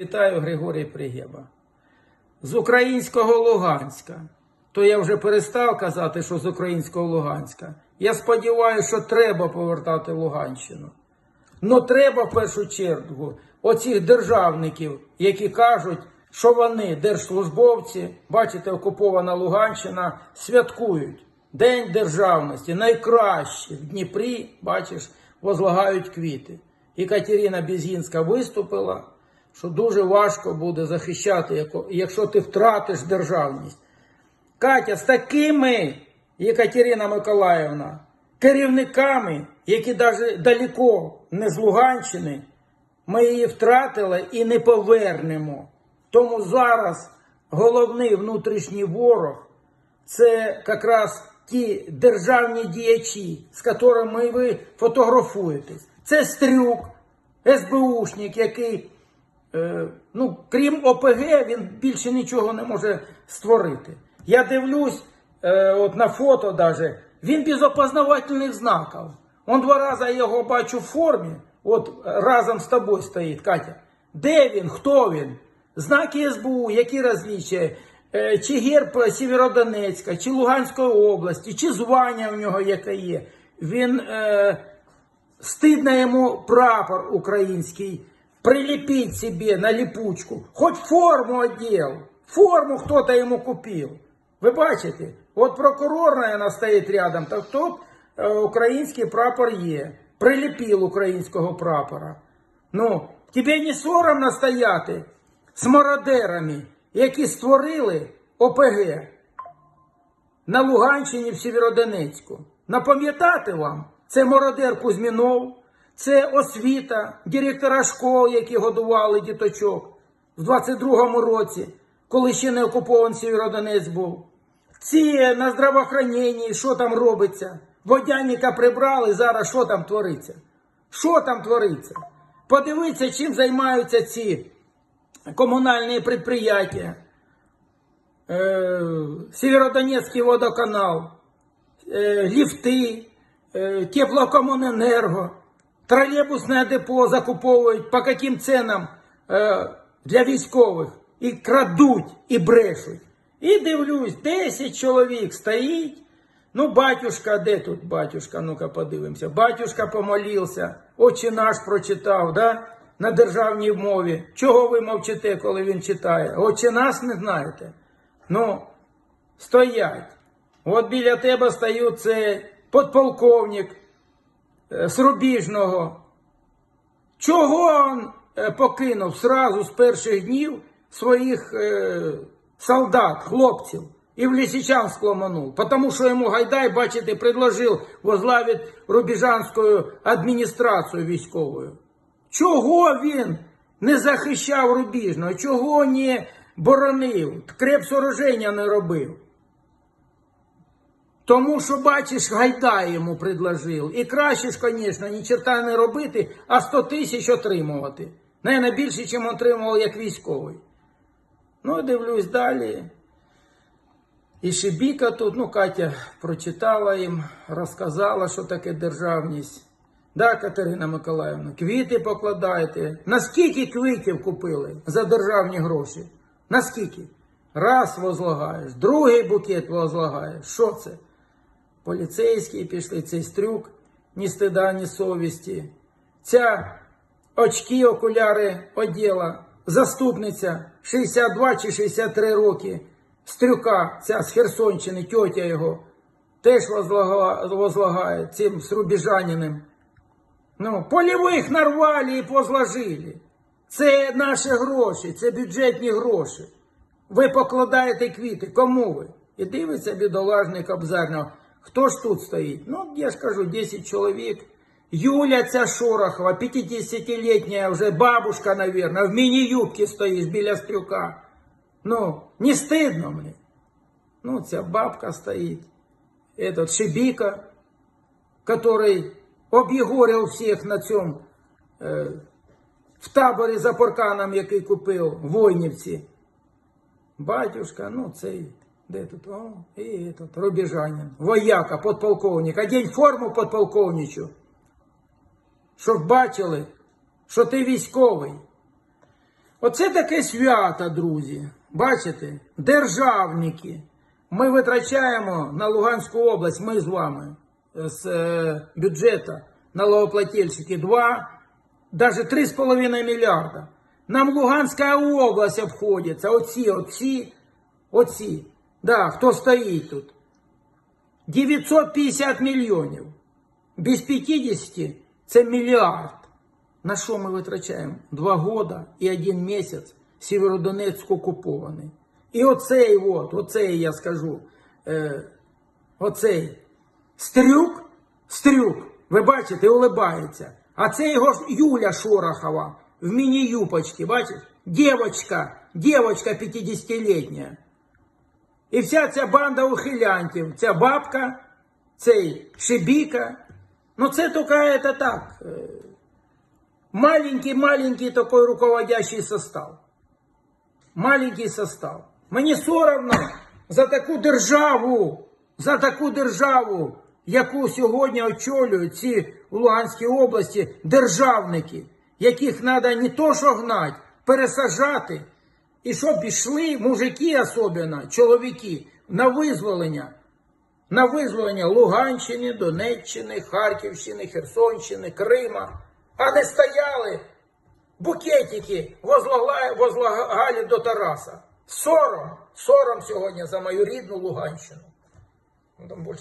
Вітаю Григорій Пригеба. З українського Луганська. То я вже перестав казати, що з українського Луганська. Я сподіваюся, що треба повертати Луганщину. Но треба в першу чергу оцих державників, які кажуть, що вони, держслужбовці, бачите, окупована Луганщина, святкують День державності, найкраще в Дніпрі, бачиш, возлагають квіти. І Катерина Бізінська виступила, що дуже важко буде захищати, якщо ти втратиш державність. Катя, з такими, Єкатерина Миколаївна, керівниками, які навіть далеко не з Луганщини, ми її втратили і не повернемо. Тому зараз головний внутрішній ворог це якраз ті державні діячі, з якими ви фотографуєтесь. Це Стрюк, СБУшник, який, ну, крім ОПГ, він більше нічого не може створити. Я дивлюсь, е, от на фото даже, він без опознавательних знаків. Он два рази його бачу в формі, от разом з тобою стоїть, Катя. Де він? Хто він? Знаки СБУ, які розлічує? Е, Чи герб Сєвєродонецька, чи Луганської області, чи звання в нього яке є. Він е, стидно йому прапор український прилепить себе на липучку. Хоть форму одел. Форму кто-то ему купил. Вы бачите? От прокурор, наверное, стоїть рядом, так тут е, український прапор є. Прилепив українського прапора. Ну, тебе не соромно стояти з мародерами, які створили ОПГ на Луганщині в Сєвєродонецьку. Напам'ятати вам, це мародер Кузьмінов, це освіта, директора школ, які годували діточок в 22-му році, коли ще не окупований Сєвєродонець був. Ці на здравоохраненні, що там робиться? Водяника прибрали, зараз що там твориться? Що там твориться? Подивіться, чим займаються ці комунальні підприємства. Е, Сєвєродонецький водоканал, е, ліфти, е, теплокомуненерго, тролейбусне депо закуповують по яким ценам е, для військових і крадуть, і брешуть. І дивлюсь, 10 чоловік стоїть. Ну, батюшка, де тут батюшка? Ну-ка подивимося. Батюшка помолився, очі наш прочитав, да? на державній мові. Чого ви мовчите, коли він читає? Очі нас не знаєте? Ну, стоять. От біля тебе стають це подполковник е. Чого він е, покинув сразу з перших днів своїх е, солдат, хлопців, і в Лисичанск ломанув? Потому що йому Гайдай, бачите, предложив возглавити Рубіжанську адміністрацію військовою. Чого він не захищав Рубіжного? Чого не боронив? Крепсооруження не робив? Тому що, бачиш, Гайдай йому предложив. І краще ж, звісно, ні черта не робити, а 100 тисяч отримувати. Наверно, більше, ніж отримував як військовий. Ну, дивлюсь далі. І Шибіка тут, ну, Катя прочитала їм, розказала, що таке державність. Да, Катерина Миколаївна, квіти покладаєте. Наскільки квітів купили за державні гроші? Наскільки? Раз возлагаєш, другий букет возлагаєш. Що це? Поліцейські пішли, цей стрюк, ні стида, ні совісті. Ця очки, окуляри оділа, заступниця 62 чи 63 роки. Стрюка, ця з Херсонщини, тьотя його, теж возлагає, цим срубіжаниним. Ну, польових нарвали і позложили. Це наші гроші, це бюджетні гроші. Ви покладаєте квіти. Кому ви? І дивиться бідолажний Кобзарного. Хто ж тут стоїть? Ну, я ж кажу, 10 чоловік. Юля ця Шорохова, 50-літня вже бабушка, наверное, в міні-юбці стоїть біля стрюка. Ну, не стидно мені. Ну, ця бабка стоїть. Этот Шибіка, который об'єгорив всіх на цьому е, в таборі за парканом, який купив в Войнівці. Батюшка, ну цей, Де тут? О, і тут, Рубіжанин, вояка, подполковник. Одень форму подполковничу. Щоб бачили, що ти військовий. Оце таке свято, друзі. Бачите? Державники. Ми витрачаємо на Луганську область, ми з вами, з е, бюджету налогоплательщики 2, навіть 3,5 мільярда. Нам Луганська область обходиться. Оці, оці, оці. Да, хто стоїть тут? 950 мільйонів. Без 50 це мільярд. На що ми витрачаємо? Два года і один місяць Сєвєродонецьк окупований. І оцей от, оцей я скажу, е, оцей стрюк, стрюк, ви бачите, улибається. А це його Юля Шорохова в міні-юпочці, бачиш? Дівочка, дівочка 50-літня. І вся ця банда ухилянтів, ця бабка, цей шибіка. Ну це тільки это так. е, Маленький-маленький такой руководящий состав. Маленький состав. Мені соромно за таку державу, за таку державу, яку сьогодні очолюють ці в Луганській області державники, яких треба не то що гнать, пересажати. І щоб пішли мужики особливо, чоловіки, на визволення. На визволення Луганщини, Донеччини, Харківщини, Херсонщини, Крима. А не стояли букетики возлагали, до Тараса. Сором, сором сьогодні за мою рідну Луганщину. Ну, там більше